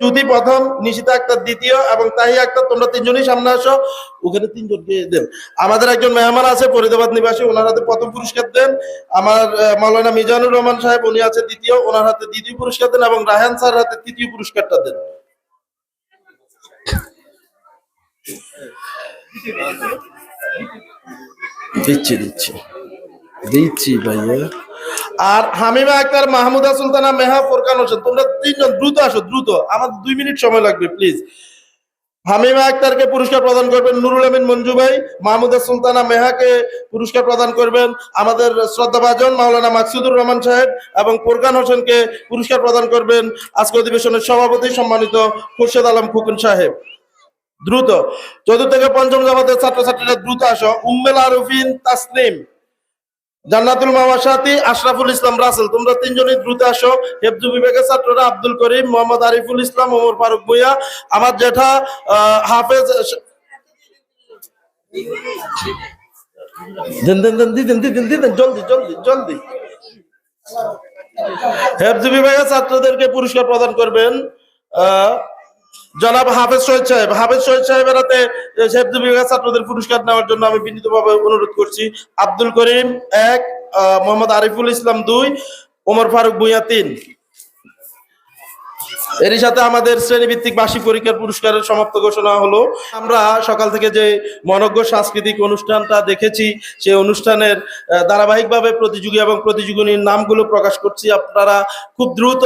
যদি প্রথম নিশিতা আক্তার দ্বিতীয় এবং তাহি আক্তার তোমরা তিনজনই সামনে আসো ওখানে তিনজনকে দেন। আমাদের একজন মেহমান আছে ফরিদাবাদ নিবাসী ওনার হাতে প্রথম পুরস্কার দেন। আমার আহ, মাওলানা মিজানুর রহমান সাহেব উনি আছে দ্বিতীয় ওনার হাতে দ্বিতীয় পুরস্কার দেন এবং রাহান স্যার হাতে তৃতীয় পুরস্কারটা দেন। দিচ্ছি দিচ্ছি। দিচ্ছি ভাইয়া। আর হামিমা আক্তার মাহমুদা সুলতানা মেহা ফোরকান হোসেন তোমরা তিনজন, দ্রুত আসো, দ্রুত। আমার দুই মিনিট সময় লাগবে প্লিজ হামিমা আক্তারকে পুরস্কার প্রদান করবেন নুরুল আমিন মঞ্জু ভাই, মাহমুদা সুলতানা মেহাকে পুরস্কার প্রদান করবেন আমাদের শ্রদ্ধাভাজন মাওলানা মাকসুদুর রহমান সাহেব এবং ফোরকান হোসেনকে পুরস্কার প্রদান করবেন আজকে অধিবেশনের সভাপতি সম্মানিত খুরশেদ আলম খুকুন সাহেব। দ্রুত। চতুর্থ থেকে পঞ্চম জামাতের ছাত্রছাত্রীরা দ্রুত আসো। উম্মেল আরুফিন তাসনিম। জান্নাতুল মাওয়াসাতি আশরাফুল ইসলাম রাসেল তোমরা তিনজনই দ্রুত আসো। হেফজু বিভাগের ছাত্ররা আব্দুল করিম মোহাম্মদ আরিফুল ইসলাম ওমর ফারুক ভুইয়া আমার জেঠা হাফেজ জলদি জলদি জলদি। হেফজু বিভাগের ছাত্রদেরকে পুরস্কার প্রদান করবেন আহ, জনাব হাফেজ শহীদ সাহেব, হাফেজ শহীদ হাতে হেফজু বিভাগের ছাত্রদের পুরস্কার নেওয়ার জন্য আমি বিনীতভাবে অনুরোধ করছি। আব্দুল করিম এক মোহাম্মদ আরিফুল ইসলাম দুই, ওমর ফারুক ভুইয়া তিন। এরই সাথে আমাদের শ্রেণীভিত্তিক বার্ষিক পরীক্ষার পুরস্কারের সমাপ্ত ঘোষণা হলো। আমরা সকাল থেকে যে মনজ্ঞ সাংস্কৃতিক অনুষ্ঠানটা দেখেছি সেই অনুষ্ঠানের ধারাবাহিকভাবে প্রতিযোগী এবং প্রতিযোগিনীর নামগুলো প্রকাশ করছি। আপনারা খুব দ্রুত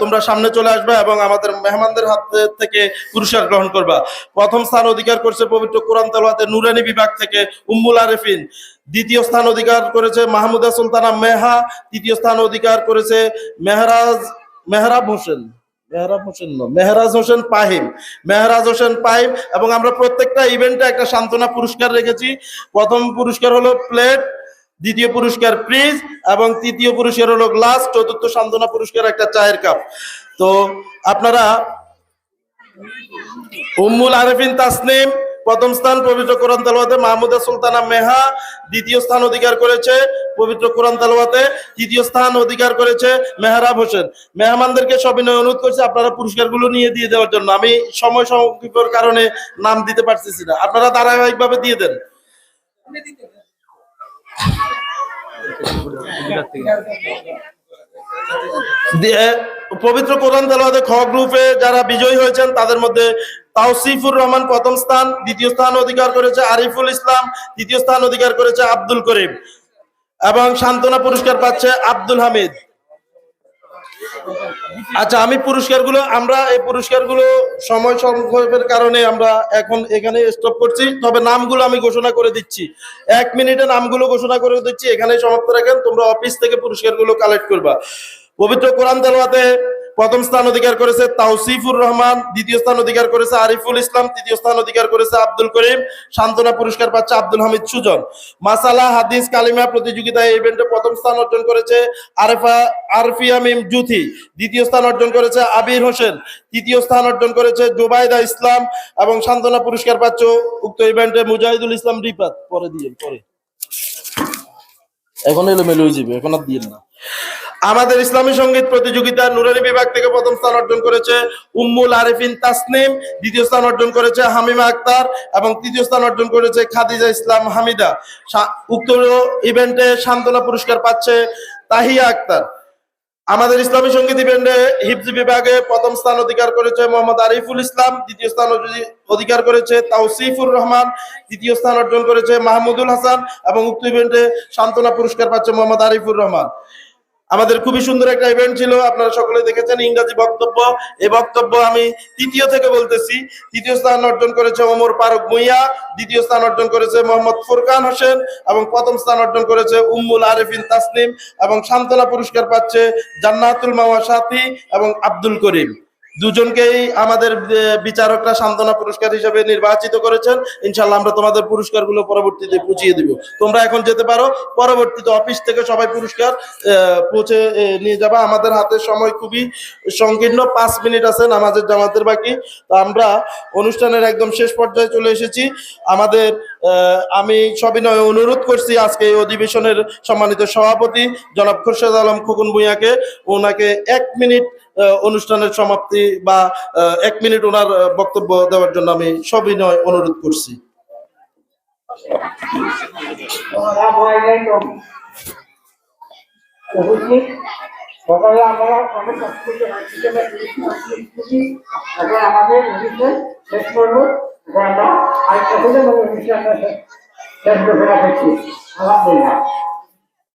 তোমরা সামনে চলে আসবে এবং আমাদের মেহমানদের হাত থেকে পুরস্কার গ্রহণ করবা। প্রথম স্থান অধিকার করছে পবিত্র কোরআন তালাতে নুরানি বিভাগ থেকে উম্মুল আরেফিন। দ্বিতীয় স্থান অধিকার করেছে মাহমুদা সুলতানা মেহা তৃতীয় স্থান অধিকার করেছে মেহরাজ, মেহরাব হোসেন। মেহরাব হোসেন মেহরাজ হোসেন পাহিম। মেহরাজ হোসেন পাহিম এবং আমরা প্রত্যেকটা ইভেন্টে একটা সান্ত্বনা পুরস্কার রেখেছি। প্রথম পুরস্কার হলো প্লেট দ্বিতীয় পুরস্কার প্রিজ এবং তৃতীয় পুরস্কার হলো গ্লাস চতুর্থ সান্ত্বনা পুরস্কার একটা চায়ের কাপ তো আপনারা উম্মুল আরেফিন তাসনিম প্রথম স্থান পবিত্র কোরআন তালওয়াতে মাহমুদা সুলতানা মেহা দ্বিতীয় স্থান অধিকার করেছে। পবিত্র কোরআন তালওয়াতে তৃতীয় স্থান অধিকার করেছে মেহরাব হোসেন। মেহমানদেরকে সবিনয় অনুরোধ করছি আপনারা পুরস্কারগুলো নিয়ে দিয়ে দেওয়ার জন্য। আমি সময় সংক্ষেপের কারণে নাম দিতে পারতেছি না। আপনারা ধারাবাহিকভাবে দিয়ে দেন। পবিত্র কোরআন তেলাওয়াতে খ গ্রুপে যারা বিজয়ী হয়েছেন, তাদের মধ্যে তাওসিফুর রহমান প্রথম স্থান, দ্বিতীয় স্থান অধিকার করেছে আরিফুল ইসলাম, তৃতীয় স্থান অধিকার করেছে আব্দুল করিম। এবং সান্ত্বনা পুরস্কার পাচ্ছে আব্দুল হামিদ। আচ্ছা আমি পুরস্কারগুলো, আমরা এই পুরস্কারগুলো সময় সংক্ষেপের কারণে আমরা এখন এখানে স্টপ করছি। তবে নামগুলো আমি ঘোষণা করে দিচ্ছি। এক মিনিটে নামগুলো ঘোষণা করে দিচ্ছি। এখানে সমাপ্ত রাখেন। তোমরা অফিস থেকে পুরস্কারগুলো কালেক্ট করবা। পবিত্র কোরআন তেলাওয়াতে প্রথম স্থান অধিকার করেছে তাওসিফুর রহমান, দ্বিতীয় স্থান অধিকার করেছে আরিফুল ইসলাম, তৃতীয় স্থান অধিকার করেছে আব্দুল করিম, সান্ত্বনা পুরস্কার পাচ্ছে আব্দুল হামিদ সুজন। মাসালা, হাদিস, কালিমা প্রতিযোগিতায় ইভেন্টে প্রথম স্থান অর্জন করেছে আরেফা, আরফিয়া মিম জুথি, দ্বিতীয় স্থান অর্জন করেছে আবির হোসেন, তৃতীয় স্থান অর্জন করেছে জুবাইদা ইসলাম এবং সান্ত্বনা পুরস্কার পাচ্ছে উক্ত ইভেন্টে মুজাহিদুল ইসলাম রিপাত পরে দিয়ে, পরে। এখন এলোমেলো হয়ে যাবে, এখন আর দিয়ে না। আমাদের ইসলামী সংগীত প্রতিযোগিতা নুরানি বিভাগ থেকে প্রথম স্থান অর্জন করেছে উম্মুল আরিফিন তাসনিম, দ্বিতীয় স্থান অর্জন করেছে হামিমা আক্তার এবং তৃতীয় স্থান অর্জন করেছে খাদিজা ইসলাম হামিদা। উক্ত ইভেন্টে সান্ত্বনা পুরস্কার পাচ্ছে তাহিয়া আক্তার। আমাদের ইসলামী সংগীত ইভেন্টে হিফজ বিভাগে প্রথম স্থান অধিকার করেছে মোহাম্মদ আরিফুল ইসলাম, দ্বিতীয় স্থান অধিকার করেছে তাওসিফুর রহমান, তৃতীয় স্থান অর্জন করেছে মাহমুদুল হাসান এবং উক্ত ইভেন্টে সান্ত্বনা পুরস্কার পাচ্ছে মোহাম্মদ আরিফুর রহমান। আমাদের খুবই সুন্দর একটা ইভেন্ট ছিল, আপনারা সকলে দেখেছেন ইংরাজি বক্তব্য। এ বক্তব্য আমি তৃতীয় থেকে বলতেছি। তৃতীয় স্থান অর্জন করেছে ওমর ফারুক মুইয়া দ্বিতীয় স্থান অর্জন করেছে মোহাম্মদ ফুরকান হোসেন, এবং প্রথম স্থান অর্জন করেছে উম্মুল আরেফিন তাসলিম এবং সান্ত্বনা পুরস্কার পাচ্ছে জান্নাতুল মাওয়া সাথী এবং আব্দুল করিম। দুজনকেই আমাদের বিচারকরা সান্ত্বনা পুরস্কার হিসেবে নির্বাচিত করেছেন। ইনশাল্লাহ আমরা তোমাদের পুরস্কারগুলো পরবর্তীতে পুছিয়ে দিব। তোমরা এখন যেতে পারো, পরবর্তীতে অফিস থেকে সবাই পুরস্কার পৌঁছে নিয়ে যাবা। আমাদের হাতে সময় খুবই সংকীর্ণ, পাঁচ মিনিট আছে, নামাজের জামাতের বাকি। তো আমরা অনুষ্ঠানের একদম শেষ পর্যায়ে চলে এসেছি। আমাদের আমি সবিনয় অনুরোধ করছি আজকে এই অধিবেশনের সম্মানিত সভাপতি জনাব খুরশেদ আলম খোকন ভুঁইয়াকে। ওনাকে এক মিনিট অনুষ্ঠানের সমাপ্তি বা এক মিনিট ওনার বক্তব্য দেওয়ার জন্য আমি সবিনয় অনুরোধ করছি। আমরা শেষ করব আমরা শেষ আলহামদুলিল্লাহ